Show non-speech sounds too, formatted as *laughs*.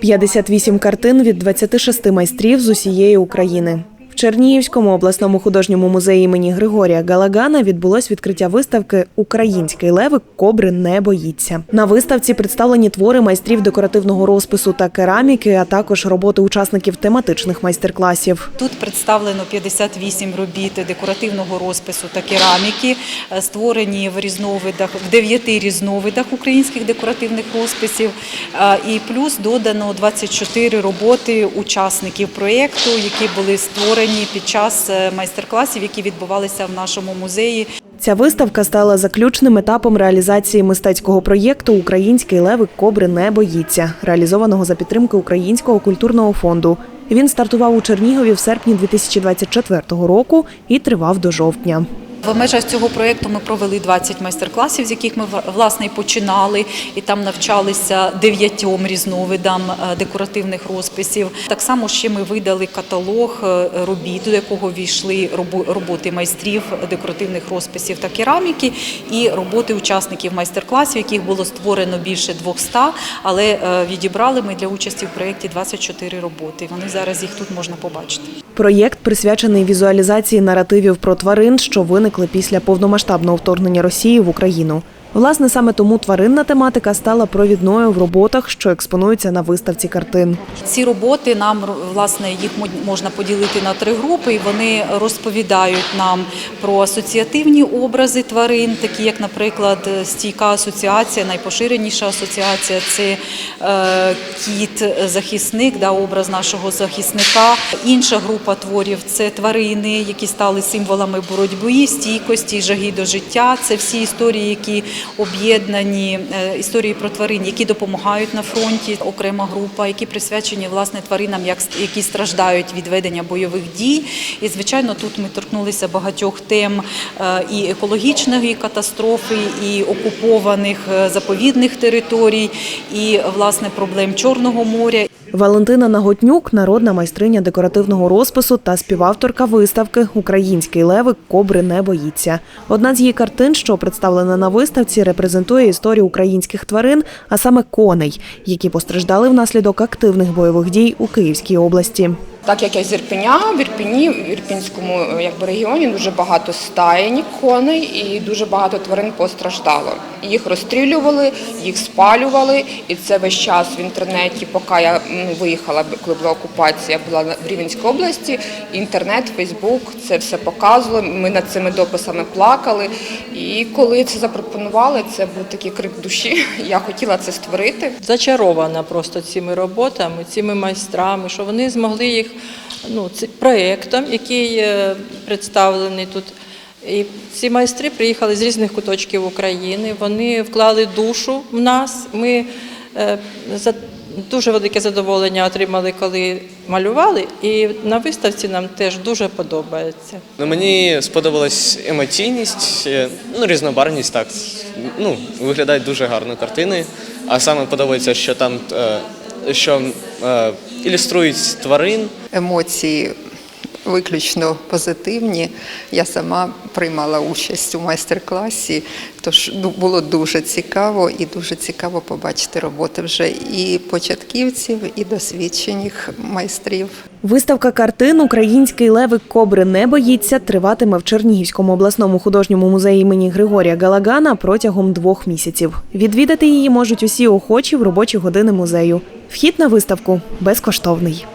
58 картин від 26 майстрів з усієї України. Чернігівському обласному художньому музеї імені Григорія Галагана відбулось відкриття виставки Український левик кобри не боїться. На виставці представлені твори майстрів декоративного розпису та кераміки, а також роботи учасників тематичних майстер-класів. Тут представлено 58 робіт декоративного розпису та кераміки, е, створені в різновидах в дев'яти різновидах українських декоративних розписів. Е, І плюс додано 24 роботи учасників проєкту, які були створені під час е, майстер-класів, які відбувалися в нашому музеї. Ця виставка стала заключним етапом реалізації мистецького проєкту Український левик кобри не боїться, реалізованого за підтримки Українського культурного фонду. Він стартував у Чернігові в серпні 2024 року і тривав до жовтня. В межах цього проєкту ми провели 20 майстер-класів, з яких ми власне і починали, і там навчалися дев'ятьом різновидам е, декоративних розписів. Так само ще ми видали каталог е, робіт, до якого війшли роботи майстрів декоративних розписів та кераміки, і роботи учасників майстер-класів, яких було створено більше 200, але е, відібрали ми для участі в проєкті 24 роботи. Вони зараз їх тут можна побачити. Проєкт присвячений візуалізації наративів про тварин, що виникли після повномасштабного вторгнення Росії в Україну. Власне, саме тому тваринна тематика стала провідною в роботах, що експонуються на виставці картин. Ці роботи нам власне їх мо- можна поділити на три групи, і вони розповідають нам про асоціативні образи тварин, такі як, наприклад, стійка асоціація, найпоширеніша асоціація це е, кіт-захисник, да, образ нашого захисника. Інша група творів це тварини, які стали символами боротьби, стійкості, жаги до життя. Це всі історії, які об'єднані е, історії про тварин, які допомагають на фронті. Окрема група, які присвячені власне тваринам, як які страждають від ведення бойових дій. І звичайно, тут ми торкнулися багатьох тем е, і екологічної катастрофи, і окупованих е, заповідних територій, і власне проблем Чорного моря. Валентина Наготнюк, народна майстриня декоративного розпису та співавторка виставки Український левик кобри не боїться. Одна з її картин, що представлена на виставці, репрезентує історію українських тварин, а саме коней, які постраждали внаслідок активних бойових дій у Київській області. Так як я з Ірпеня, в Ірпені, в Ірпінському якби, регіоні дуже багато стаєнь коней і дуже багато тварин постраждало. Їх розстрілювали, їх спалювали, і це весь час в інтернеті, поки я м, виїхала, коли була окупація, була в Рівненській області. Інтернет, Фейсбук, це все показувало. Ми над цими дописами плакали. І коли це запропонували, це був такий крик душі. *laughs* Я хотіла це створити. зачарована просто цими роботами, цими майстрами, що вони змогли їх ну, проєктом, який е, представлений тут. І ці майстри приїхали з різних куточків України. Вони вклали душу в нас. Ми е, дуже велике задоволення отримали, коли малювали. І на виставці нам теж дуже подобається. Ну, мені сподобалась емоційність, е, ну, різнобарність так. Ну, виглядають дуже гарно картини. А саме подобається, що там е, що е, ілюструють тварин. емоції виключно позитивні. Я сама приймала участь у майстер-класі, тож ну, було дуже цікаво і дуже цікаво побачити роботи вже і початківців, і досвідчених майстрів. Виставка картин Український левик кобри не боїться триватиме в Чернігівському обласному художньому музеї імені Григорія Галагана протягом двох місяців. Відвідати її можуть усі охочі в робочі години музею. Вхід на виставку безкоштовний.